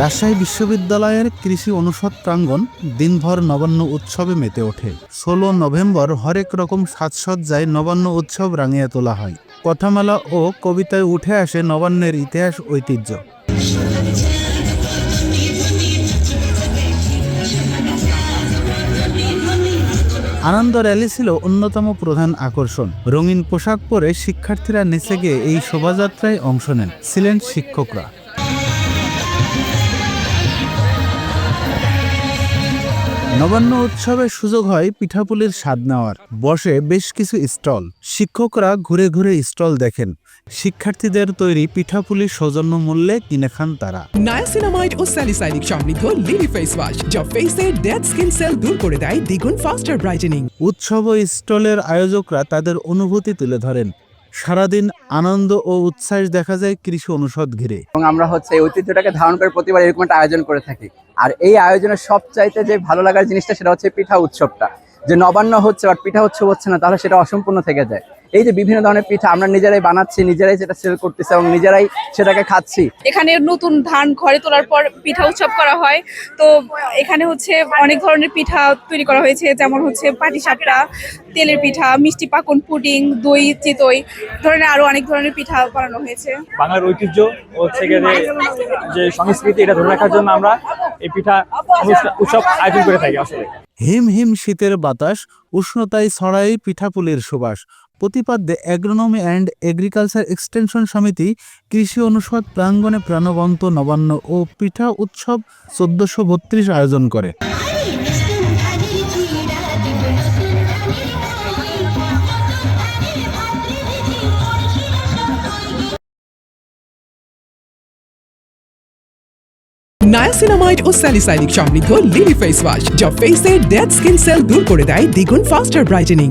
রাজশাহী বিশ্ববিদ্যালয়ের কৃষি অনুষদ প্রাঙ্গণ দিনভর নবান্ন উৎসবে মেতে ওঠে। ষোলো নভেম্বর হরেক রকম সাজসজ্জায় নবান্ন উৎসব রাঙিয়ে তোলা হয়। কথামালা ও কবিতায় উঠে আসে নবান্নের ইতিহাস ঐতিহ্য। আনন্দ র্যালি ছিল অন্যতম প্রধান আকর্ষণ। রঙিন পোশাক পরে শিক্ষার্থীরা নেচে গিয়ে এই শোভাযাত্রায় অংশ নেন। ছিলেন শিক্ষকরা। নবান্ন উৎসবের সুযোগ হয় পিঠাপুলির স্বাদ নেওয়ার। বসে বেশ কিছু স্টল। শিক্ষকরা ঘুরে ঘুরে স্টল দেখেন। শিক্ষার্থীদের তৈরি পিঠাপুলি সৌজন্য মূল্যে কিনে খান তারা। নায়াসিনামাইড ও স্যালিসাইনিক সমৃদ্ধ লিলি ফেস ওয়াশ যা ফেসের ডেড স্কিন সেল দূর করে দেয় দ্বিগুণ ফাস্টার ব্রাইটেনিং। উৎসব ও স্টলের আয়োজকরা তাদের অনুভূতি তুলে ধরেন। সারাদিন আনন্দ ও উৎসাহ দেখা যায় কৃষি অনুষদ ঘিরে। এবং আমরা হচ্ছে এই ঐতিহ্যটাকে ধারণ করে প্রতিবার এরকম একটা আয়োজন করে থাকি। আর এই আয়োজনের সবচাইতে যে ভালো লাগার জিনিসটা সেটা হচ্ছে পিঠা উৎসবটা। যে নবান্ন হচ্ছে আর পিঠা উৎসব হচ্ছে না, তাহলে সেটা অসম্পূর্ণ থেকে যায়। এই যে বিভিন্ন ধরনের পিঠা আমরা নিজেরাই বানাচ্ছি নিজেরাই সেটা সেল করতেছি এবং নিজেরাই সেটাকে খাচ্ছি। এখানে নতুন ধান ঘরে তোলার পর পিঠা উৎসব করা হয়। তো এখানে হচ্ছে অনেক ধরনের পিঠা তৈরি করা হয়েছে যেমন হচ্ছে পাটিসাপটা তেলের পিঠা মিষ্টি পাকন পুডিং দই চিতই ধরনের আরও অনেক ধরনের পিঠা বানানো হয়েছে। বাংলার ঐতিহ্য হচ্ছে যে যে সংস্কৃতি এটা ধরে রাখার জন্য আমরা এই পিঠা উৎসব আয়োজন করে থাকি আসলে। হিম হিম শীতের বাতাস উষ্ণতায় ছড়াই পিঠাপুলির সুবাস। প্রতিপাদ্যে অ্যাগ্রোনমি অ্যান্ড এগ্রিকালচার এক্সটেনশন সমিতি কৃষি অনুষদ প্রাঙ্গণে প্রাণবন্ত নবান্ন ও পিঠা উৎসব চোদ্দশো বত্রিশ আয়োজন করে। নায়াসিনামাইড ও স্যালিসাইনিক সমৃদ্ধ লিলি ফেস ওয়াশ যা ফেসের ডেড স্কিন সেল দূর করে দেয় দ্বিগুণ ফাস্টার ব্রাইটেনিং